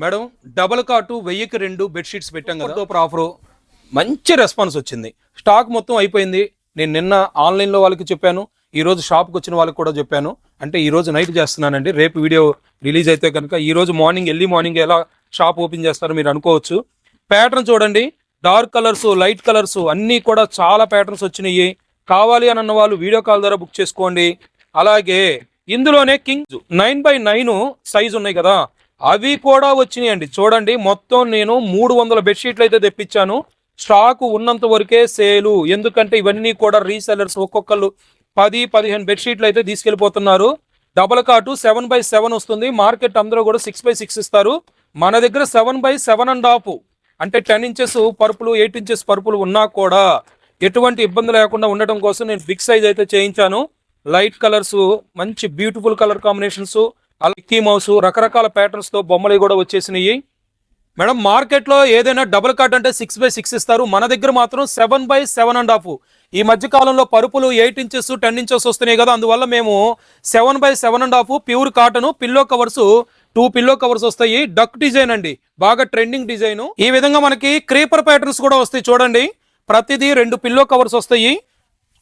Madam double కాటు వెయ్యికి రెండు బెడ్షీట్స్ పెట్టాం కదా. సూపర్ ఆఫర్ మంచి రెస్పాన్స్ వచ్చింది. స్టాక్ మొత్తం అయిపోయింది. నేను నిన్న ఆన్లైన్లో వాళ్ళకి చెప్పాను. ఈ రోజు షాప్కి వచ్చిన వాళ్ళకి కూడా చెప్పాను. అంటే ఈ రోజు నైట్ చేస్తున్నానండి. రేపు వీడియో రిలీజ్ అయితే కనుక ఈ రోజు మార్నింగ్ ఎర్లీ మార్నింగ్ ఎలా షాప్ ఓపెన్ చేస్తారో మీరు అనుకోవచ్చు. ప్యాటర్న్ చూడండి. డార్క్ కలర్స్ లైట్ కలర్స్ అన్నీ కూడా చాలా ప్యాటర్న్స్ వచ్చినాయి. కావాలి అని అన్న వాళ్ళు వీడియో కాల్ ద్వారా బుక్ చేసుకోండి. అలాగే ఇందులోనే king nine by nine size ఉన్నాయి కదా. అవి కూడా వచ్చినాయండి. చూడండి మొత్తం నేను మూడు వందల బెడ్షీట్లు అయితే తెప్పించాను. స్టాక్ ఉన్నంత వరకే సేలు. ఎందుకంటే ఇవన్నీ కూడా రీసెలర్స్ ఒక్కొక్కళ్ళు పది పదిహేను బెడ్షీట్లు అయితే తీసుకెళ్ళిపోతున్నారు. Double cot seven by seven వస్తుంది. మార్కెట్ అందరూ కూడా సిక్స్ బై సిక్స్ ఇస్తారు. మన దగ్గర seven by seven and half. అంటే టెన్ ఇంచెస్ పరుపులు ఎయిట్ ఇంచెస్ పరుపులు ఉన్నా కూడా ఎటువంటి ఇబ్బంది లేకుండా ఉండటం కోసం నేను బిగ్ సైజ్ అయితే చేయించాను. లైట్ కలర్స్ మంచి beautiful colour combinations. Mickey Mouse రకరకాల ప్యాటర్న్స్తో బొమ్మలు కూడా వచ్చేసినాయి. మేడం మార్కెట్లో ఏదైనా డబుల్ కాట్ అంటే సిక్స్ బై సిక్స్ ఇస్తారు. మన దగ్గర మాత్రం seven by seven and half ఈ మధ్య కాలంలో పరుపులు ఎయిట్ ఇంచెస్ టెన్ ఇంచెస్ వస్తున్నాయి కదా. అందువల్ల మేము seven by seven and half pure cotton pillow covers two pillow covers వస్తాయి. డక్ డిజైన్ అండి. బాగా ట్రెండింగ్ డిజైన్ ఈ విధంగా మనకి క్రీపర్ ప్యాటర్న్స్ కూడా వస్తాయి చూడండి. ప్రతిదీ రెండు పిల్లో కవర్స్ వస్తాయి.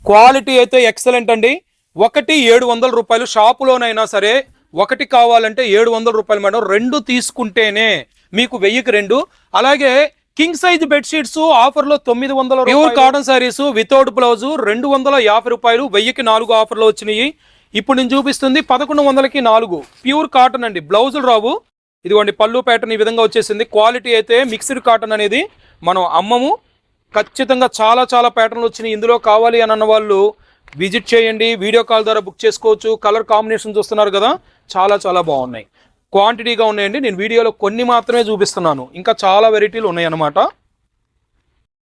క్వాలిటీ అయితే ఎక్సలెంట్ అండి. ఒకటి ఏడు వందల రూపాయలు షాపులోనైనా సరే ఒకటి కావాలంటే ఏడు వందల రూపాయలు మేడం రెండు తీసుకుంటేనే మీకు వెయ్యికి రెండు. అలాగే కింగ్ సైజ్ బెడ్షీట్స్ ఆఫర్లో తొమ్మిది వందల pure cotton sarees without blouse రెండు వందల యాభై రూపాయలు వెయ్యికి నాలుగు ఆఫర్లో వచ్చినాయి. ఇప్పుడు నేను చూపిస్తుంది పదకొండు వందలకి నాలుగు. ప్యూర్ కాటన్ అండి బ్లౌజులు రావు. ఇదిగోండి పళ్ళు ప్యాటర్న్ ఈ విధంగా వచ్చేసింది. క్వాలిటీ అయితే మిక్స్డ్ కాటన్ అనేది మనం అమ్మము. ఖచ్చితంగా చాలా చాలా ప్యాటర్న్లు వచ్చినాయి. ఇందులో కావాలి అని అన్న వాళ్ళు విజిట్ చేయండి వీడియో కాల్ ద్వారా బుక్ చేసుకోవచ్చు. కలర్ కాంబినేషన్ చూస్తున్నారు కదా చాలా చాలా బాగున్నాయి. క్వాంటిటీగా ఉన్నాయండి. నేను వీడియోలో కొన్ని మాత్రమే చూపిస్తున్నాను. ఇంకా చాలా వెరైటీలు ఉన్నాయి అన్నమాట